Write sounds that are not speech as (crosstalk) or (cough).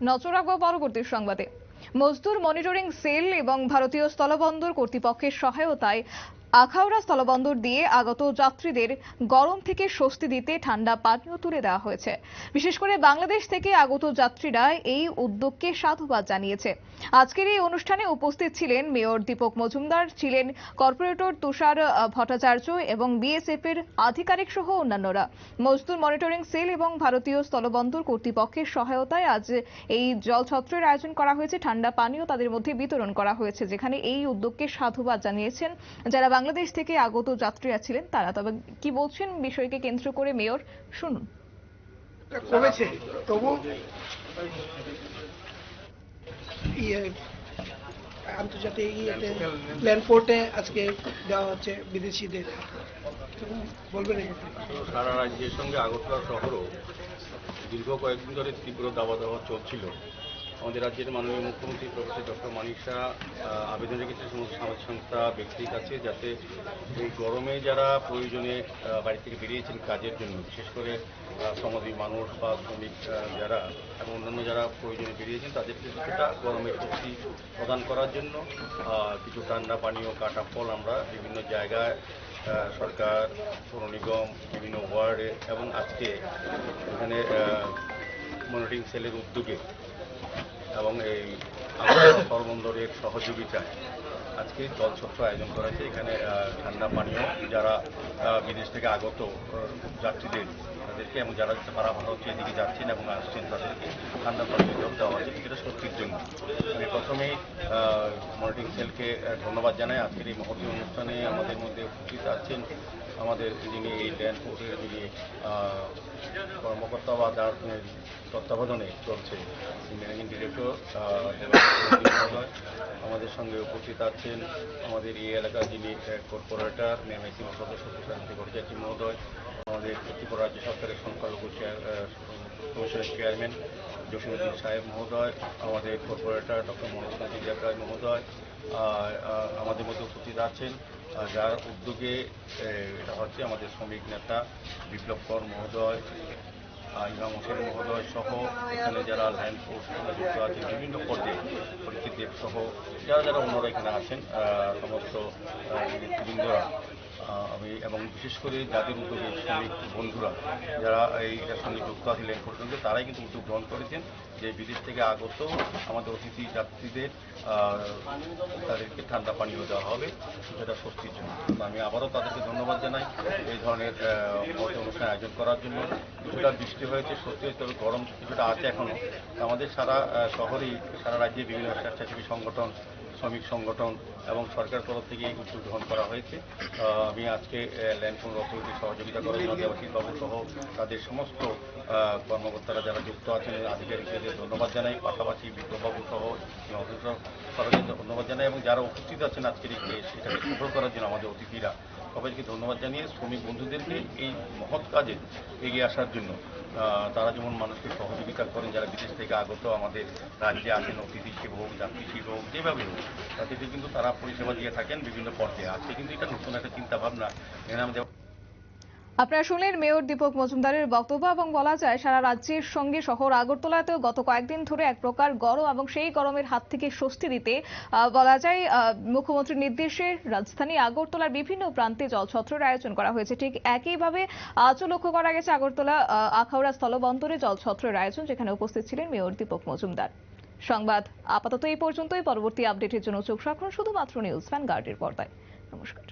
নজর রাখব পরবর্তী সংবাদে। মজদুর মনিটরিং সেল এবং ভারতীয় স্থলবন্দর কর্তৃপক্ষের সহায়তায় আখাউড়া স্থলবন্দর দিয়ে আগত যাত্রীদের গরম থেকে স্বস্তি দিতে ঠান্ডা পানীয় তুলে দেওয়া হয়েছে। বিশেষ করে বাংলাদেশ থেকে আগত যাত্রীরা এই উদ্যোগকে সাধুবাদ জানিয়েছে। আজকের এই অনুষ্ঠানে উপস্থিত ছিলেন মেয়র দীপক মজুমদার, ছিলেন কর্পোরেটর তুষার ভট্টাচার্য এবং বিএসএফ এর আধিকারিক সহ অন্যান্যরা। মজদুর মনিটরিং সেল এবং ভারতীয় স্থলবন্দর কর্তৃপক্ষের সহায়তায় আজ এই জলছত্রের আয়োজন করা হয়েছে। ঠান্ডা পানীয় তাদের মধ্যে বিতরণ করা হয়েছে, যেখানে এই উদ্যোগকে সাধুবাদ জানিয়েছেন যারা বাংলাদেশ থেকে আগত যাত্রীরা ছিলেন তারা তবে কি বলছেন বিষয়কে কেন্দ্র করে মেয়র? শুনুন। কমেছে তবু ইয়ে আন্তর্জাতিক ইয়েতে প্ল্যান পোর্টে আজকে দেওয়া হচ্ছে বিদেশিদের। বলবেন সারা রাজ্যের সঙ্গে আগরতলা শহরও দীর্ঘ কয়েকদিন ধরে তীব্র দাবা দাওয়া চলছিল। আমাদের রাজ্যের মাননীয় মুখ্যমন্ত্রী প্রফেসর ডক্টর আহ, আবেদন রেখেছে সমস্ত সামাজিক সংস্থা ব্যক্তির কাছে যাতে এই গরমে যারা প্রয়োজনে বাড়ি থেকে বেরিয়েছেন কাজের জন্য বিশেষ করে আহ, সমাজী মানুষ বা শ্রমিক যারা এবং অন্যান্য যারা প্রয়োজনে বেরিয়েছেন তাদেরকে কিছুটা গরমের শক্তি প্রদান করার জন্য কিছু ঠান্ডা পানীয় কাটা ফল আমরা বিভিন্ন জায়গায় সরকার পৌর নিগম বিভিন্ন ওয়ার্ডে এবং আজকে এখানে মনিটরিং সেলের উদ্যোগে এবং এই (coughs) স্থলবন্দরের সহযোগিতায় আজকে জলছত্র আয়োজন করা হয়েছে। এখানে ঠান্ডা পানীয় যারা বিদেশ থেকে আগত যাত্রীদের, তাদেরকে এবং যারা সারা ভারত এদিকে যাচ্ছেন এবং আসছেন, তাদেরকে ঠান্ডা পানীয় জল দেওয়া হচ্ছে। কিছুটা স্বস্তির জন্য। আমি প্রথমেই মনিটরিং সেলকে ধন্যবাদ জানাই। আজকের এই মহতী অনুষ্ঠানে আমাদের মধ্যে উপস্থিত আছেন আমাদের যিনি এই ল্যান্ড ফোর্সের যিনি কর্মকর্তা বা যার তত্ত্বাবধানে চলছে। ম্যানেজিং ডিরেক্টর মহোদয় আমাদের সঙ্গে উপস্থিত আছেন। আমাদের এই এলাকার যিনি কর্পোরেটর মেমআইসি সদস্য তুষারী ভট্টাচার্য মহোদয়। আমাদের ত্রিপুরা রাজ্য সরকারের সংখ্যালঘু কমিশনের চেয়ারম্যান জসিমুদ্দিন সাহেব মহোদয়। আমাদের কর্পোরেটর ডক্টর মনোজ কান্তি মহোদয়। আর, আমাদের মধ্যে উপস্থিত আছেন। যার উদ্যোগে এটা হচ্ছে আমাদের শ্রমিক নেতা বিপ্লব কর মহোদয়। ইমাম হোসেন মহোদয় সহ এখানে যারা ল্যান্ড ফোর্স যুক্ত আছে, বিভিন্ন পর্যায়ে পরিচিতদের সহ, যারা যারা অন্যরা এখানে আছেন সমস্ত বৃন্দরা আমি এবং বিশেষ করে যাদের উদ্যোগে শ্রমিক বন্ধুরা, যারা এই সঙ্গে যুক্ত আছেন ল্যান্ড ফোর্সের তারাই কিন্তু উদ্যোগ গ্রহণ করেছেন যে বিদেশ থেকে আগত আমাদের অতিথি যাত্রীদের তাদেরকে ঠান্ডা পানীয় দেওয়া হবে, সেটা স্বস্তির জন্য। আমি আবারও তাদেরকে ধন্যবাদ জানাই এই ধরনের অনুষ্ঠান আয়োজন করার জন্য। কিছুটা বৃষ্টি হয়েছে, সত্যি তবে গরম কিছুটা আছে এখনও আমাদের সারা শহরেই, সারা রাজ্যে বিভিন্ন স্বেচ্ছাসেবী সংগঠন শ্রমিক সংগঠন এবং সরকার তরফ থেকে এই উদ্যোগ গ্রহণ করা হয়েছে। আমি আজকে ল্যান্ডফোন অথরিটির সহযোগিতা করার জন্য দেবাশীষবাবু সহ তাদের সমস্ত কর্মকর্তারা যারা যুক্ত আছেন আধিকারিকদের ধন্যবাদ জানাই। পাশাপাশি বিপ্লববাবু সহ সরকারকে ধন্যবাদ জানাই এবং যারা উপস্থিত আছেন আজকের এই সেটাকে সফল করার জন্য আমাদের অতিথিরা সবাইকে ধন্যবাদ জানিয়ে শ্রমিক বন্ধুদেরকে এই মহৎ কাজে এগিয়ে আসার জন্য তারা যেমন মানুষকে সহযোগিতা করেন, যারা বিদেশ থেকে আগত আমাদের রাজ্যে আসেন অতিথি হিসেবে হোক যাত্রী হিসেবে হোক, যেভাবে হোক তাদেরকে কিন্তু তারা পরিষেবা দিয়ে থাকেন, বিভিন্ন পর্যায়ে আজকে কিন্তু এটা নতুন একটা চিন্তা ভাবনা এখানে আমাদের আপনারা শুনলেন মেয়র দীপক মজুমদারের বক্তব্য এবং বলা যায়, সারা রাজ্যের সঙ্গে শহর আগরতলাতেও গত কয়েকদিন ধরে এক প্রকার গরম এবং সেই গরমের হাত থেকে স্বস্তি দিতে বলা যায় মুখ্যমন্ত্রীর নির্দেশে রাজধানী আগরতলার বিভিন্ন প্রান্তে জলছত্রের আয়োজন করা হয়েছে। ঠিক একইভাবে আজও লক্ষ্য করা গেছে, আগরতলা আখাউড়া স্থলবন্দরে জলছত্রের আয়োজন, যেখানে উপস্থিত ছিলেন মেয়র দীপক মজুমদার। সংবাদ আপাতত এই পর্যন্তই। পরবর্তী আপডেটের জন্য চোখ রাখুন শুধুমাত্র নিউজ ভ্যানগার্ডের পর্দায়। নমস্কার।